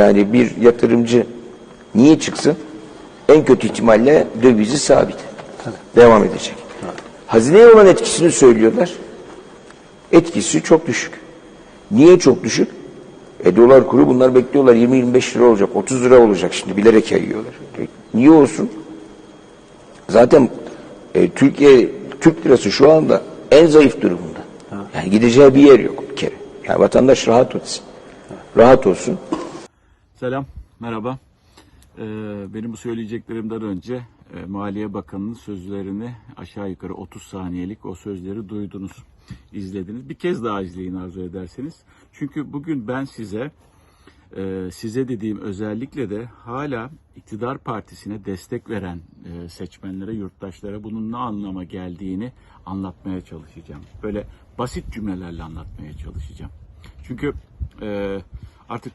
Yani bir yatırımcı niye çıksın? En kötü ihtimalle dövizi sabit. Devam edecek. Hazineye olan etkisini söylüyorlar. Etkisi çok düşük. Niye çok düşük? E dolar kuru bunlar bekliyorlar 20-25 lira olacak, 30 lira olacak şimdi bilerek yayıyorlar. E, niye olsun? Zaten e, Türkiye Türk lirası şu anda en zayıf durumunda. Yani gideceği bir yer yok bir kere. Yani vatandaş rahat olsun. Rahat olsun. Selam, merhaba. Ee, benim bu söyleyeceklerimden önce e, Maliye Bakanı'nın sözlerini aşağı yukarı 30 saniyelik o sözleri duydunuz, izlediniz. Bir kez daha izleyin arzu ederseniz. Çünkü bugün ben size, e, size dediğim özellikle de hala iktidar partisine destek veren e, seçmenlere, yurttaşlara bunun ne anlama geldiğini anlatmaya çalışacağım. Böyle basit cümlelerle anlatmaya çalışacağım. Çünkü e, artık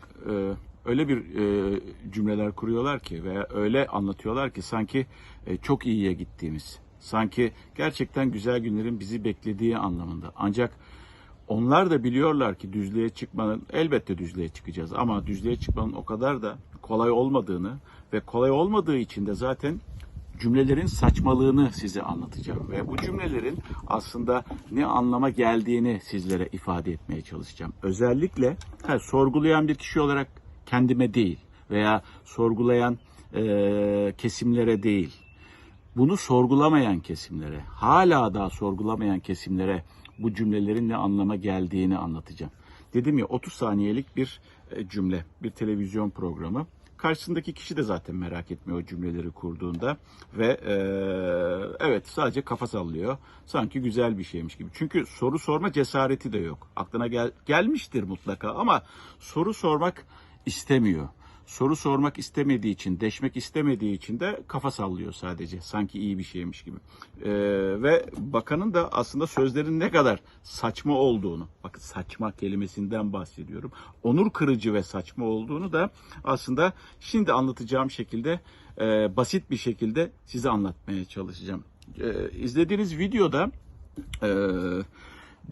öyle bir e, cümleler kuruyorlar ki veya öyle anlatıyorlar ki sanki e, çok iyiye gittiğimiz, sanki gerçekten güzel günlerin bizi beklediği anlamında. Ancak onlar da biliyorlar ki düzlüğe çıkmanın elbette düzlüğe çıkacağız ama düzlüğe çıkmanın o kadar da kolay olmadığını ve kolay olmadığı için de zaten cümlelerin saçmalığını size anlatacağım ve bu cümlelerin aslında ne anlama geldiğini sizlere ifade etmeye çalışacağım. Özellikle ha, sorgulayan bir kişi olarak kendime değil veya sorgulayan eee, kesimlere değil, bunu sorgulamayan kesimlere, hala daha sorgulamayan kesimlere bu cümlelerin ne anlama geldiğini anlatacağım. Dedim ya 30 saniyelik bir e, cümle, bir televizyon programı. Karşısındaki kişi de zaten merak etmiyor o cümleleri kurduğunda ve e, evet sadece kafa sallıyor. Sanki güzel bir şeymiş gibi. Çünkü soru sorma cesareti de yok. Aklına gel, gelmiştir mutlaka ama soru sormak istemiyor soru sormak istemediği için, deşmek istemediği için de kafa sallıyor sadece. Sanki iyi bir şeymiş gibi. Ee, ve bakanın da aslında sözlerin ne kadar saçma olduğunu, bakın saçma kelimesinden bahsediyorum. Onur kırıcı ve saçma olduğunu da aslında şimdi anlatacağım şekilde e, basit bir şekilde size anlatmaya çalışacağım. Ee, izlediğiniz videoda e,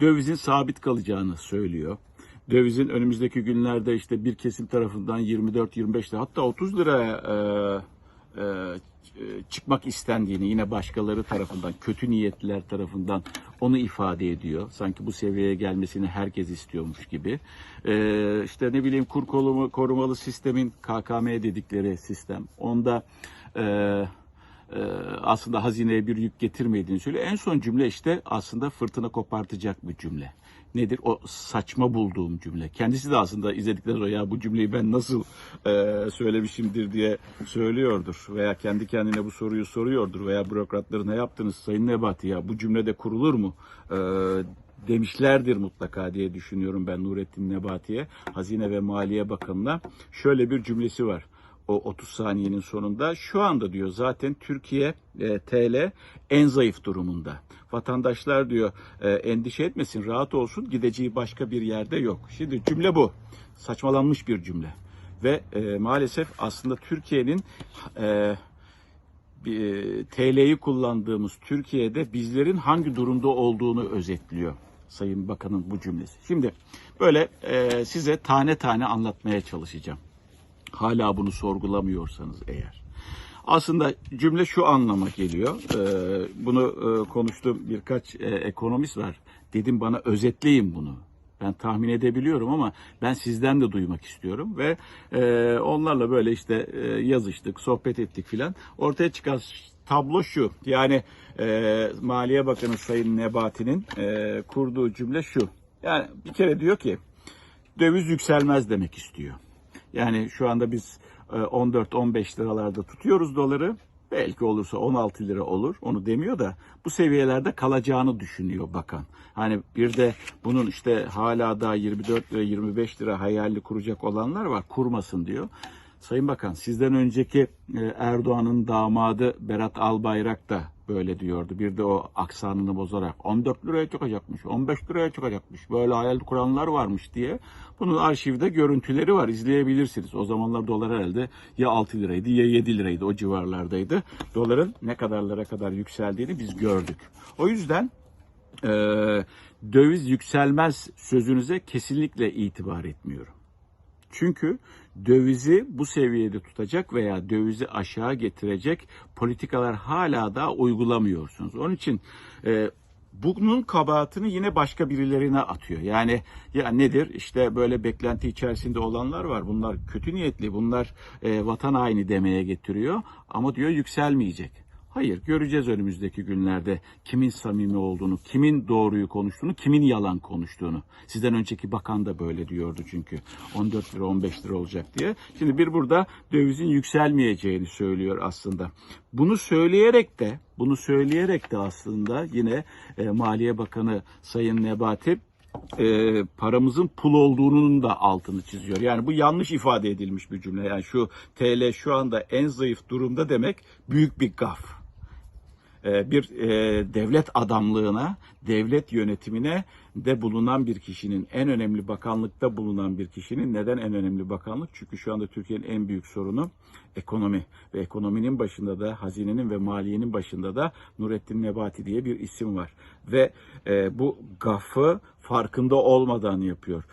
dövizin sabit kalacağını söylüyor dövizin önümüzdeki günlerde işte bir kesim tarafından 24-25 lira hatta 30 liraya e, e, çıkmak istendiğini yine başkaları tarafından kötü niyetliler tarafından onu ifade ediyor. Sanki bu seviyeye gelmesini herkes istiyormuş gibi. E, işte ne bileyim kur korumalı, sistemin KKM dedikleri sistem. Onda e, aslında hazineye bir yük getirmediğini söylüyor. En son cümle işte aslında fırtına kopartacak bir cümle. Nedir? O saçma bulduğum cümle. Kendisi de aslında izledikten sonra ya bu cümleyi ben nasıl e, söylemişimdir diye söylüyordur. Veya kendi kendine bu soruyu soruyordur. Veya bürokratları ne yaptınız Sayın Nebati ya bu cümlede kurulur mu? E, demişlerdir mutlaka diye düşünüyorum ben Nurettin Nebati'ye. Hazine ve Maliye Bakanı'na şöyle bir cümlesi var o 30 saniyenin sonunda şu anda diyor zaten Türkiye e, TL en zayıf durumunda. Vatandaşlar diyor e, endişe etmesin rahat olsun gideceği başka bir yerde yok. Şimdi cümle bu. Saçmalanmış bir cümle. Ve e, maalesef aslında Türkiye'nin e, bir- TL'yi kullandığımız Türkiye'de bizlerin hangi durumda olduğunu özetliyor. Sayın Bakan'ın bu cümlesi. Şimdi böyle e, size tane tane anlatmaya çalışacağım hala bunu sorgulamıyorsanız eğer. Aslında cümle şu anlama geliyor. Ee, bunu e, konuştuğum birkaç e, ekonomist var. Dedim bana özetleyin bunu. Ben tahmin edebiliyorum ama ben sizden de duymak istiyorum ve e, onlarla böyle işte e, yazıştık, sohbet ettik filan. Ortaya çıkan tablo şu. Yani e, Maliye Bakanı Sayın Nebati'nin e, kurduğu cümle şu. Yani bir kere diyor ki döviz yükselmez demek istiyor. Yani şu anda biz e, 14-15 liralarda tutuyoruz doları. Belki olursa 16 lira olur. Onu demiyor da bu seviyelerde kalacağını düşünüyor bakan. Hani bir de bunun işte hala daha 24 lira 25 lira hayalini kuracak olanlar var. Kurmasın diyor. Sayın Bakan sizden önceki e, Erdoğan'ın damadı Berat Albayrak da böyle diyordu. Bir de o aksanını bozarak 14 liraya çıkacakmış, 15 liraya çıkacakmış. Böyle hayal kuranlar varmış diye. Bunun arşivde görüntüleri var izleyebilirsiniz. O zamanlar dolar herhalde ya 6 liraydı ya 7 liraydı o civarlardaydı. Doların ne kadarlara kadar yükseldiğini biz gördük. O yüzden e, döviz yükselmez sözünüze kesinlikle itibar etmiyorum. Çünkü dövizi bu seviyede tutacak veya dövizi aşağı getirecek politikalar hala da uygulamıyorsunuz. Onun için e, bunun kabahatini yine başka birilerine atıyor. Yani ya nedir? İşte böyle beklenti içerisinde olanlar var. Bunlar kötü niyetli. Bunlar e, vatan haini demeye getiriyor. Ama diyor yükselmeyecek. Hayır, göreceğiz önümüzdeki günlerde kimin samimi olduğunu, kimin doğruyu konuştuğunu, kimin yalan konuştuğunu. Sizden önceki bakan da böyle diyordu çünkü 14 lira 15 lira olacak diye. Şimdi bir burada dövizin yükselmeyeceğini söylüyor aslında. Bunu söyleyerek de, bunu söyleyerek de aslında yine e, Maliye Bakanı Sayın Nebati e, paramızın pul olduğunun da altını çiziyor. Yani bu yanlış ifade edilmiş bir cümle. Yani şu TL şu anda en zayıf durumda demek büyük bir gaf. E, bir e, devlet adamlığına, devlet yönetimine de bulunan bir kişinin, en önemli bakanlıkta bulunan bir kişinin neden en önemli bakanlık? Çünkü şu anda Türkiye'nin en büyük sorunu ekonomi ve ekonominin başında da hazinenin ve maliyenin başında da Nurettin Nebati diye bir isim var ve e, bu gafı farkında olmadan yapıyor.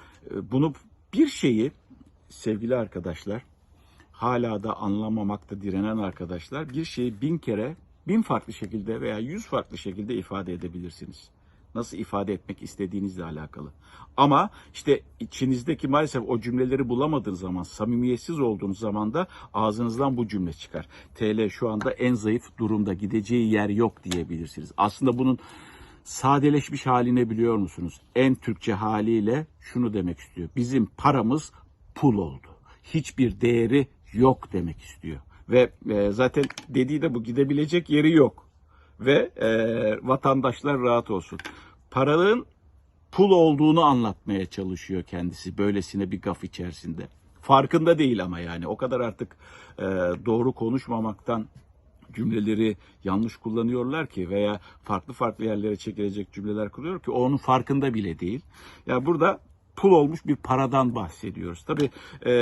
Bunu bir şeyi sevgili arkadaşlar hala da anlamamakta direnen arkadaşlar bir şeyi bin kere bin farklı şekilde veya yüz farklı şekilde ifade edebilirsiniz. Nasıl ifade etmek istediğinizle alakalı. Ama işte içinizdeki maalesef o cümleleri bulamadığınız zaman, samimiyetsiz olduğunuz zaman da ağzınızdan bu cümle çıkar. TL şu anda en zayıf durumda, gideceği yer yok diyebilirsiniz. Aslında bunun sadeleşmiş haline biliyor musunuz? En Türkçe haliyle şunu demek istiyor. Bizim paramız pul oldu. Hiçbir değeri yok demek istiyor. Ve e, zaten dediği de bu gidebilecek yeri yok. Ve e, vatandaşlar rahat olsun. Paranın pul olduğunu anlatmaya çalışıyor kendisi böylesine bir gaf içerisinde. Farkında değil ama yani o kadar artık e, doğru konuşmamaktan cümleleri yanlış kullanıyorlar ki veya farklı farklı yerlere çekilecek cümleler kuruyor ki onun farkında bile değil. Ya yani burada pul olmuş bir paradan bahsediyoruz. Tabii e,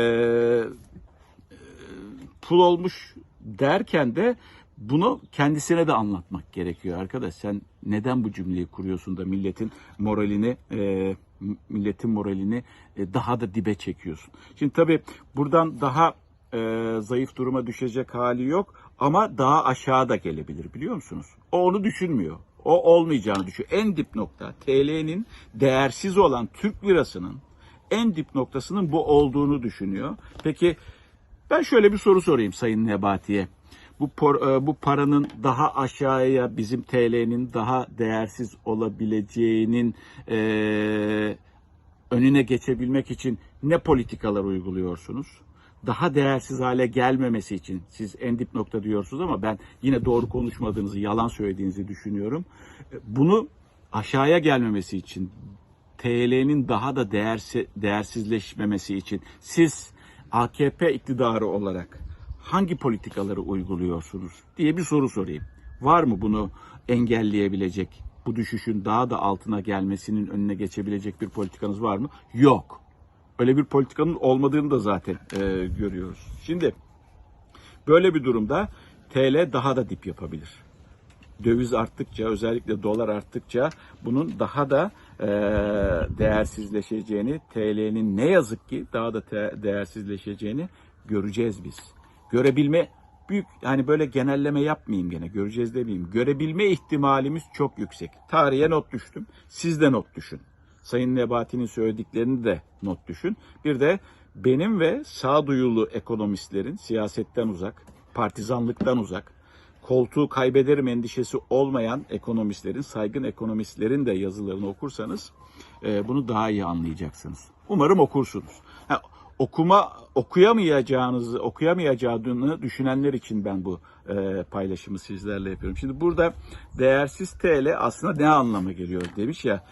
pul olmuş derken de bunu kendisine de anlatmak gerekiyor arkadaş. Sen neden bu cümleyi kuruyorsun da milletin moralini e, milletin moralini e, daha da dibe çekiyorsun. Şimdi tabii buradan daha e, zayıf duruma düşecek hali yok ama daha aşağıda gelebilir biliyor musunuz? O onu düşünmüyor. O olmayacağını düşünüyor. En dip nokta TL'nin değersiz olan Türk lirasının en dip noktasının bu olduğunu düşünüyor. Peki ben şöyle bir soru sorayım Sayın Nebati'ye. Bu, por, e, bu paranın daha aşağıya bizim TL'nin daha değersiz olabileceğinin e, önüne geçebilmek için ne politikalar uyguluyorsunuz? Daha değersiz hale gelmemesi için siz en dip nokta diyorsunuz ama ben yine doğru konuşmadığınızı, yalan söylediğinizi düşünüyorum. E, Bunu aşağıya gelmemesi için TL'nin daha da değersi, değersizleşmemesi için siz AKP iktidarı olarak hangi politikaları uyguluyorsunuz diye bir soru sorayım. Var mı bunu engelleyebilecek, bu düşüşün daha da altına gelmesinin önüne geçebilecek bir politikanız var mı? Yok. Öyle bir politikanın olmadığını da zaten e, görüyoruz. Şimdi böyle bir durumda TL daha da dip yapabilir. Döviz arttıkça, özellikle dolar arttıkça bunun daha da e, değersizleşeceğini, TL'nin ne yazık ki daha da değersizleşeceğini göreceğiz biz. Görebilme büyük yani böyle genelleme yapmayayım gene göreceğiz demeyeyim. Görebilme ihtimalimiz çok yüksek. Tarihe not düştüm. Siz de not düşün. Sayın Nebati'nin söylediklerini de not düşün. Bir de benim ve sağduyulu ekonomistlerin siyasetten uzak, partizanlıktan uzak, koltuğu kaybederim endişesi olmayan ekonomistlerin, saygın ekonomistlerin de yazılarını okursanız e, bunu daha iyi anlayacaksınız. Umarım okursunuz. Ha, okuma okuyamayacağınızı, okuyamayacağını düşünenler için ben bu e, paylaşımı sizlerle yapıyorum. Şimdi burada değersiz TL aslında ne anlama geliyor demiş ya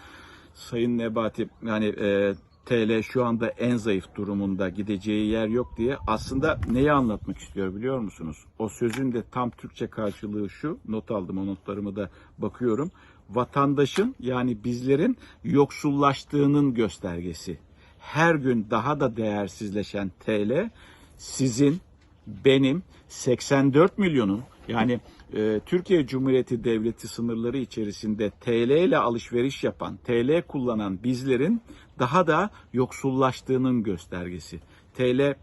Sayın Nebati yani e, TL şu anda en zayıf durumunda gideceği yer yok diye aslında neyi anlatmak istiyor biliyor musunuz? O sözün de tam Türkçe karşılığı şu. Not aldım o notlarımı da bakıyorum. Vatandaşın yani bizlerin yoksullaştığının göstergesi. Her gün daha da değersizleşen TL sizin, benim 84 milyonun yani e, Türkiye Cumhuriyeti Devleti sınırları içerisinde TL ile alışveriş yapan, TL kullanan bizlerin daha da yoksullaştığının göstergesi. TL e,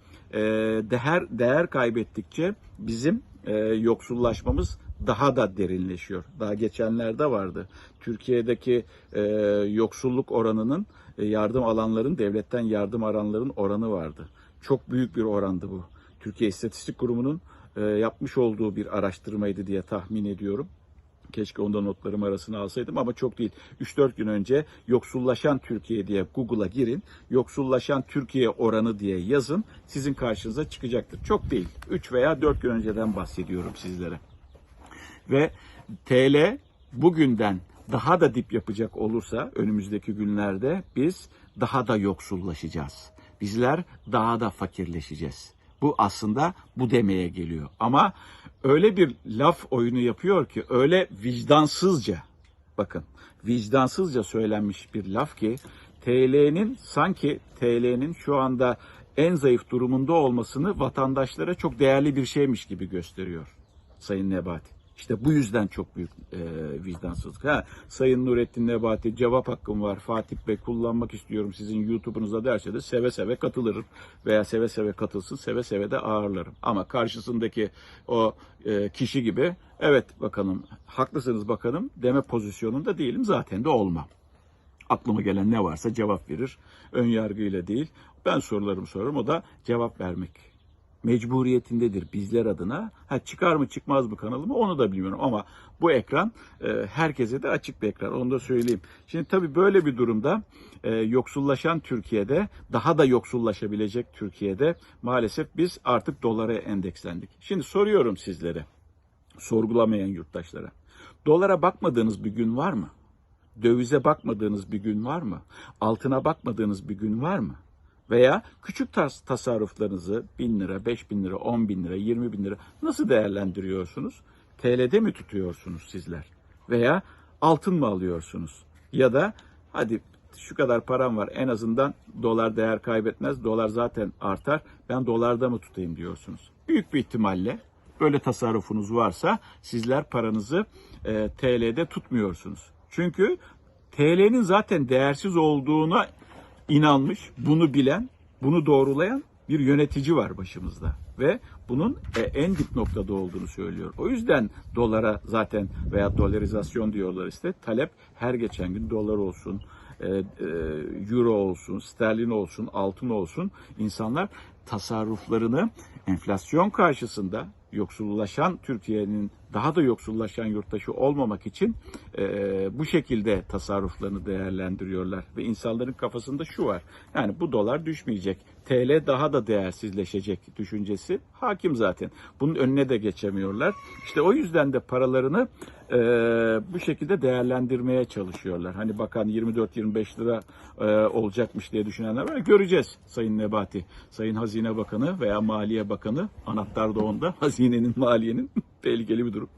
değer değer kaybettikçe bizim e, yoksullaşmamız daha da derinleşiyor. Daha geçenlerde vardı. Türkiye'deki e, yoksulluk oranının e, yardım alanların devletten yardım alanların oranı vardı. Çok büyük bir orandı bu. Türkiye İstatistik Kurumu'nun yapmış olduğu bir araştırmaydı diye tahmin ediyorum. Keşke onda notlarım arasına alsaydım ama çok değil. 3-4 gün önce yoksullaşan Türkiye diye Google'a girin. Yoksullaşan Türkiye oranı diye yazın. Sizin karşınıza çıkacaktır. Çok değil. 3 veya 4 gün önceden bahsediyorum sizlere. Ve TL bugünden daha da dip yapacak olursa önümüzdeki günlerde biz daha da yoksullaşacağız. Bizler daha da fakirleşeceğiz. Bu aslında bu demeye geliyor. Ama öyle bir laf oyunu yapıyor ki öyle vicdansızca bakın vicdansızca söylenmiş bir laf ki TL'nin sanki TL'nin şu anda en zayıf durumunda olmasını vatandaşlara çok değerli bir şeymiş gibi gösteriyor Sayın Nebati. İşte bu yüzden çok büyük e, vicdansızlık. Ha, Sayın Nurettin Nebati cevap hakkım var. Fatih Bey kullanmak istiyorum sizin YouTube'unuza derse de seve seve katılırım. Veya seve seve katılsın seve seve de ağırlarım. Ama karşısındaki o e, kişi gibi evet bakanım haklısınız bakanım deme pozisyonunda değilim. Zaten de olmam aklıma gelen ne varsa cevap verir. Ön yargıyla değil. Ben sorularımı sorarım o da cevap vermek mecburiyetindedir bizler adına. Ha çıkar mı çıkmaz mı kanalıma onu da bilmiyorum ama bu ekran e, herkese de açık bir ekran onu da söyleyeyim. Şimdi tabii böyle bir durumda e, yoksullaşan Türkiye'de daha da yoksullaşabilecek Türkiye'de maalesef biz artık dolara endekslendik. Şimdi soruyorum sizlere sorgulamayan yurttaşlara. Dolara bakmadığınız bir gün var mı? Dövize bakmadığınız bir gün var mı? Altına bakmadığınız bir gün var mı? Veya küçük tas tasarruflarınızı 1000 lira, 5000 lira, 10 bin lira, 20 bin lira nasıl değerlendiriyorsunuz? TL'de mi tutuyorsunuz sizler? Veya altın mı alıyorsunuz? Ya da hadi şu kadar param var en azından dolar değer kaybetmez, dolar zaten artar ben dolarda mı tutayım diyorsunuz. Büyük bir ihtimalle böyle tasarrufunuz varsa sizler paranızı e, TL'de tutmuyorsunuz. Çünkü TL'nin zaten değersiz olduğuna inanmış, bunu bilen, bunu doğrulayan bir yönetici var başımızda ve bunun e, en dip noktada olduğunu söylüyor. O yüzden dolara zaten veya dolarizasyon diyorlar işte talep her geçen gün dolar olsun, e, e, euro olsun, sterlin olsun, altın olsun insanlar tasarruflarını enflasyon karşısında yoksullaşan Türkiye'nin daha da yoksullaşan yurttaşı olmamak için e, bu şekilde tasarruflarını değerlendiriyorlar. Ve insanların kafasında şu var. Yani bu dolar düşmeyecek. TL daha da değersizleşecek düşüncesi hakim zaten. Bunun önüne de geçemiyorlar. İşte o yüzden de paralarını e, bu şekilde değerlendirmeye çalışıyorlar. Hani bakan 24-25 lira e, olacakmış diye düşünenler var. Göreceğiz Sayın Nebati. Sayın Hazine Bakanı veya Maliye Bakanı anahtar da onda. Hazinenin, maliyenin tehlikeli bir durum.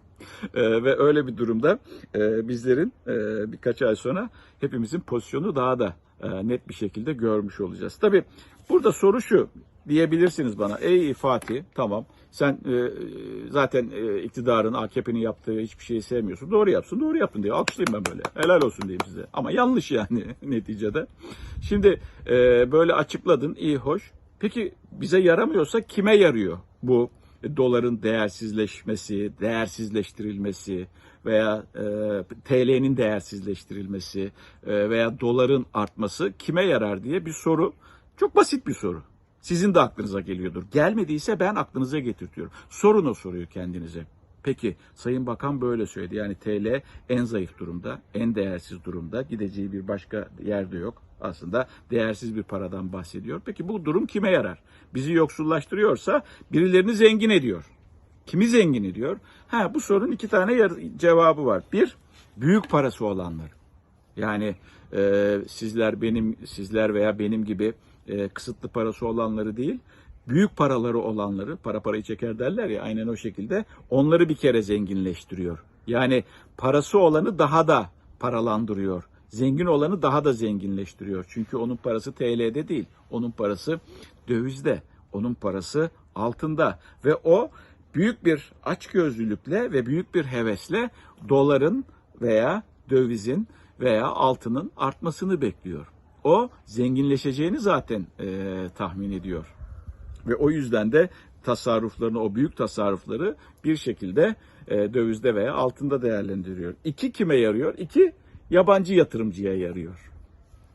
Ee, ve öyle bir durumda e, bizlerin e, birkaç ay sonra hepimizin pozisyonu daha da e, net bir şekilde görmüş olacağız. Tabii burada soru şu diyebilirsiniz bana. Ey Fatih tamam sen e, zaten e, iktidarın AKP'nin yaptığı hiçbir şeyi sevmiyorsun. Doğru yapsın doğru yapın diye alkışlayayım ben böyle. Helal olsun diyeyim size. Ama yanlış yani neticede. Şimdi e, böyle açıkladın iyi hoş. Peki bize yaramıyorsa kime yarıyor bu doların değersizleşmesi, değersizleştirilmesi veya e, TL'nin değersizleştirilmesi e, veya doların artması kime yarar diye bir soru. Çok basit bir soru. Sizin de aklınıza geliyordur. Gelmediyse ben aklınıza getirtiyorum. Sorun o soruyu kendinize. Peki Sayın Bakan böyle söyledi. Yani TL en zayıf durumda, en değersiz durumda. Gideceği bir başka yerde yok. Aslında değersiz bir paradan bahsediyor. Peki bu durum kime yarar? Bizi yoksullaştırıyorsa birilerini zengin ediyor. Kimi zengin ediyor? Ha bu sorunun iki tane cevabı var. Bir, büyük parası olanlar. Yani e, sizler benim sizler veya benim gibi e, kısıtlı parası olanları değil, büyük paraları olanları, para parayı çeker derler ya aynen o şekilde onları bir kere zenginleştiriyor. Yani parası olanı daha da paralandırıyor. Zengin olanı daha da zenginleştiriyor. Çünkü onun parası TL'de değil. Onun parası dövizde. Onun parası altında. Ve o büyük bir açgözlülükle ve büyük bir hevesle doların veya dövizin veya altının artmasını bekliyor. O zenginleşeceğini zaten e, tahmin ediyor. Ve o yüzden de tasarruflarını, o büyük tasarrufları bir şekilde e, dövizde veya altında değerlendiriyor. İki kime yarıyor? İki yabancı yatırımcıya yarıyor.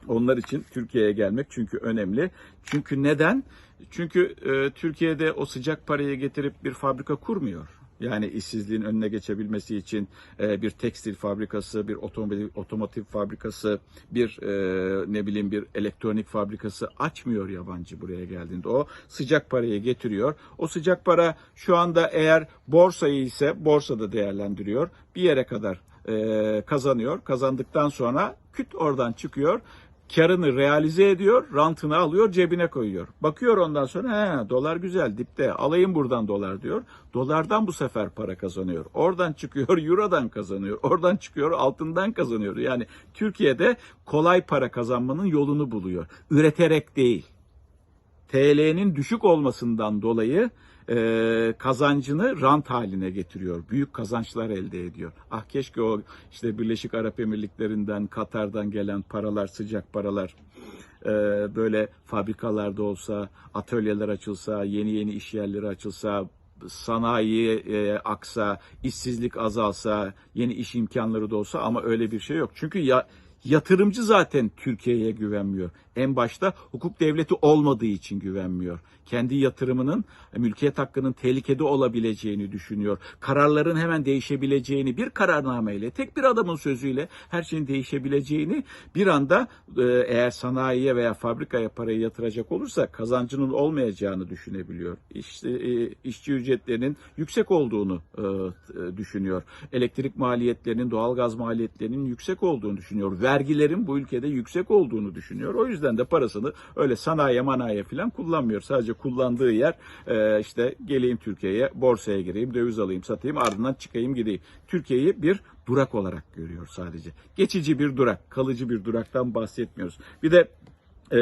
Onlar için Türkiye'ye gelmek çünkü önemli. Çünkü neden? Çünkü e, Türkiye'de o sıcak parayı getirip bir fabrika kurmuyor. Yani işsizliğin önüne geçebilmesi için e, bir tekstil fabrikası, bir otomotiv, otomotiv fabrikası, bir e, ne bileyim bir elektronik fabrikası açmıyor yabancı buraya geldiğinde. O sıcak parayı getiriyor. O sıcak para şu anda eğer borsayı ise borsada değerlendiriyor. Bir yere kadar e, kazanıyor. Kazandıktan sonra küt oradan çıkıyor karını realize ediyor, rantını alıyor, cebine koyuyor. Bakıyor ondan sonra he dolar güzel dipte alayım buradan dolar diyor. Dolardan bu sefer para kazanıyor. Oradan çıkıyor eurodan kazanıyor. Oradan çıkıyor altından kazanıyor. Yani Türkiye'de kolay para kazanmanın yolunu buluyor. Üreterek değil. TL'nin düşük olmasından dolayı e, kazancını rant haline getiriyor. Büyük kazançlar elde ediyor. Ah keşke o işte Birleşik Arap Emirlikleri'nden, Katar'dan gelen paralar, sıcak paralar e, böyle fabrikalarda olsa, atölyeler açılsa, yeni yeni iş yerleri açılsa, sanayi e, aksa, işsizlik azalsa, yeni iş imkanları da olsa ama öyle bir şey yok. Çünkü ya yatırımcı zaten Türkiye'ye güvenmiyor. En başta hukuk devleti olmadığı için güvenmiyor. Kendi yatırımının mülkiyet hakkının tehlikede olabileceğini düşünüyor. Kararların hemen değişebileceğini bir kararnameyle, tek bir adamın sözüyle her şeyin değişebileceğini bir anda e, eğer sanayiye veya fabrikaya parayı yatıracak olursa kazancının olmayacağını düşünebiliyor. İşte e, işçi ücretlerinin yüksek olduğunu e, düşünüyor. Elektrik maliyetlerinin, doğalgaz maliyetlerinin yüksek olduğunu düşünüyor. Vergilerin bu ülkede yüksek olduğunu düşünüyor. O yüzden de parasını öyle sanayiye manayiye falan kullanmıyor. Sadece kullandığı yer e, işte geleyim Türkiye'ye, borsaya gireyim, döviz alayım, satayım, ardından çıkayım gideyim. Türkiye'yi bir durak olarak görüyor sadece. Geçici bir durak, kalıcı bir duraktan bahsetmiyoruz. Bir de e,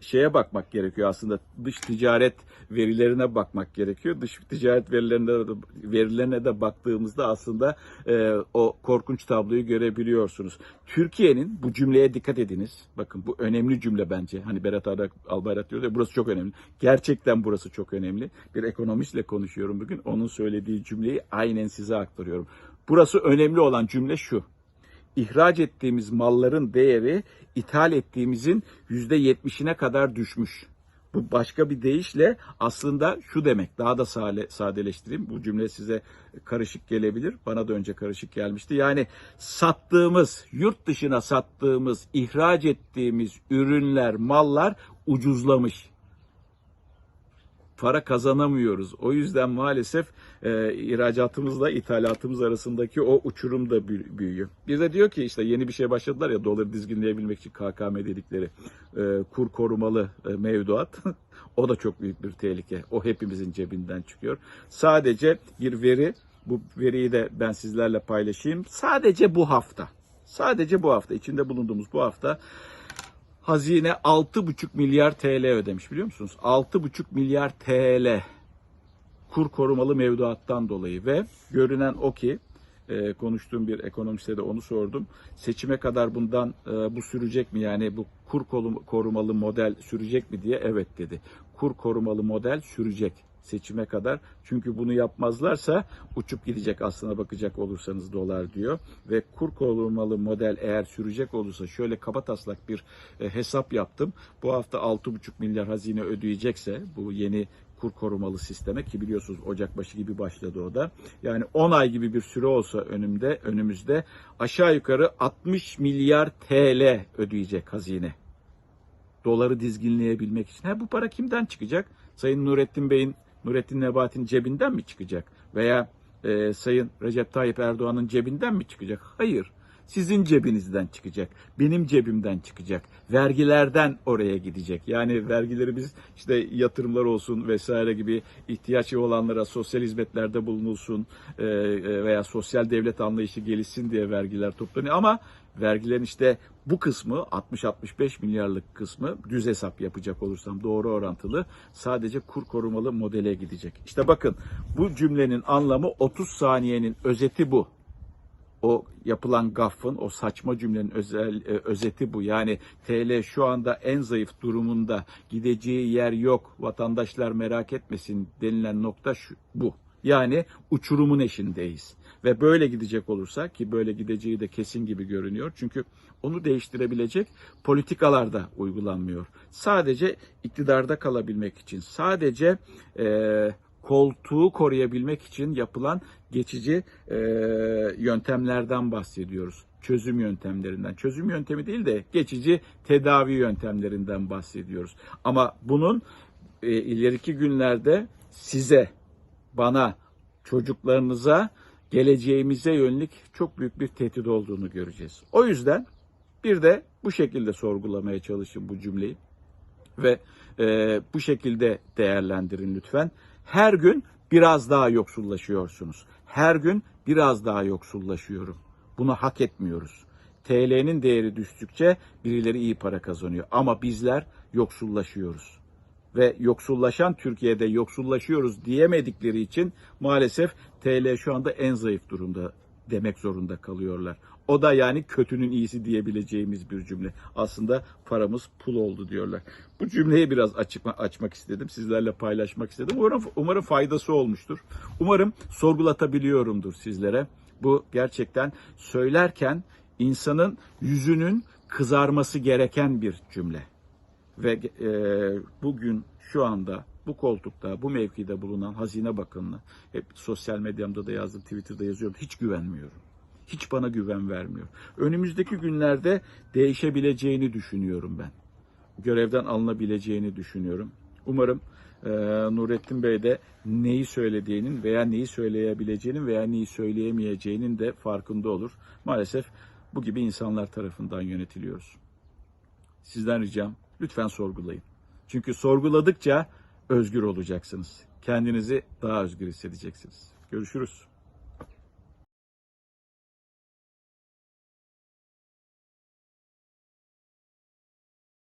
şeye bakmak gerekiyor aslında dış ticaret verilerine bakmak gerekiyor. Dış ticaret verilerine de, verilerine de baktığımızda aslında e, o korkunç tabloyu görebiliyorsunuz. Türkiye'nin bu cümleye dikkat ediniz. Bakın bu önemli cümle bence. Hani Berat Albayrak diyor ya burası çok önemli. Gerçekten burası çok önemli. Bir ekonomistle konuşuyorum bugün. Onun söylediği cümleyi aynen size aktarıyorum. Burası önemli olan cümle şu ihraç ettiğimiz malların değeri ithal ettiğimizin yüzde yetmişine kadar düşmüş. Bu başka bir deyişle aslında şu demek. Daha da sade, sadeleştireyim. Bu cümle size karışık gelebilir. Bana da önce karışık gelmişti. Yani sattığımız, yurt dışına sattığımız, ihraç ettiğimiz ürünler, mallar ucuzlamış para kazanamıyoruz. O yüzden maalesef e, ihracatımızla ithalatımız arasındaki o uçurum da büyüyor. Bir de diyor ki işte yeni bir şey başladılar ya doları dizginleyebilmek için KKM dedikleri e, kur korumalı e, mevduat. o da çok büyük bir tehlike. O hepimizin cebinden çıkıyor. Sadece bir veri, bu veriyi de ben sizlerle paylaşayım. Sadece bu hafta, sadece bu hafta, içinde bulunduğumuz bu hafta hazine 6,5 milyar TL ödemiş biliyor musunuz? 6,5 milyar TL kur korumalı mevduattan dolayı ve görünen o ki e, konuştuğum bir ekonomiste de onu sordum. Seçime kadar bundan e, bu sürecek mi? Yani bu kur korumalı model sürecek mi diye evet dedi. Kur korumalı model sürecek seçime kadar. Çünkü bunu yapmazlarsa uçup gidecek aslına bakacak olursanız dolar diyor. Ve kur korumalı model eğer sürecek olursa şöyle kaba taslak bir e, hesap yaptım. Bu hafta 6,5 milyar hazine ödeyecekse bu yeni kur korumalı sisteme ki biliyorsunuz Ocak başı gibi başladı o da. Yani 10 ay gibi bir süre olsa önümde önümüzde aşağı yukarı 60 milyar TL ödeyecek hazine. Doları dizginleyebilmek için. Ha bu para kimden çıkacak? Sayın Nurettin Bey'in Nurettin Nebati'nin cebinden mi çıkacak? Veya e, Sayın Recep Tayyip Erdoğan'ın cebinden mi çıkacak? Hayır. Sizin cebinizden çıkacak. Benim cebimden çıkacak. Vergilerden oraya gidecek. Yani vergileri biz işte yatırımlar olsun vesaire gibi ihtiyaç olanlara sosyal hizmetlerde bulunulsun e, e, veya sosyal devlet anlayışı gelişsin diye vergiler toplanıyor. Ama vergilerin işte bu kısmı 60-65 milyarlık kısmı düz hesap yapacak olursam doğru orantılı sadece kur korumalı modele gidecek. İşte bakın bu cümlenin anlamı 30 saniyenin özeti bu. o yapılan gaffın, o saçma cümlenin özel e, özeti bu. Yani TL şu anda en zayıf durumunda gideceği yer yok, vatandaşlar merak etmesin denilen nokta şu, bu. Yani uçurumun eşindeyiz. Ve böyle gidecek olursa ki böyle gideceği de kesin gibi görünüyor. Çünkü onu değiştirebilecek politikalar da uygulanmıyor. Sadece iktidarda kalabilmek için, sadece eee koltuğu koruyabilmek için yapılan geçici e, yöntemlerden bahsediyoruz. Çözüm yöntemlerinden. Çözüm yöntemi değil de geçici tedavi yöntemlerinden bahsediyoruz. Ama bunun e, ileriki günlerde size, bana, çocuklarınıza, geleceğimize yönelik çok büyük bir tehdit olduğunu göreceğiz. O yüzden bir de bu şekilde sorgulamaya çalışın bu cümleyi ve e, bu şekilde değerlendirin lütfen. Her gün biraz daha yoksullaşıyorsunuz. Her gün biraz daha yoksullaşıyorum. Bunu hak etmiyoruz. TL'nin değeri düştükçe birileri iyi para kazanıyor ama bizler yoksullaşıyoruz. Ve yoksullaşan Türkiye'de yoksullaşıyoruz diyemedikleri için maalesef TL şu anda en zayıf durumda demek zorunda kalıyorlar. O da yani kötünün iyisi diyebileceğimiz bir cümle. Aslında paramız pul oldu diyorlar. Bu cümleyi biraz açık, açmak istedim. Sizlerle paylaşmak istedim. Umarım, umarım faydası olmuştur. Umarım sorgulatabiliyorumdur sizlere. Bu gerçekten söylerken insanın yüzünün kızarması gereken bir cümle. Ve e, bugün şu anda bu koltukta, bu mevkide bulunan Hazine Bakanı'na hep sosyal medyamda da yazdım, Twitter'da yazıyorum. Hiç güvenmiyorum. Hiç bana güven vermiyor. Önümüzdeki günlerde değişebileceğini düşünüyorum ben. Görevden alınabileceğini düşünüyorum. Umarım e, Nurettin Bey de neyi söylediğinin veya neyi söyleyebileceğinin veya neyi söyleyemeyeceğinin de farkında olur. Maalesef bu gibi insanlar tarafından yönetiliyoruz. Sizden ricam lütfen sorgulayın. Çünkü sorguladıkça özgür olacaksınız. Kendinizi daha özgür hissedeceksiniz. Görüşürüz.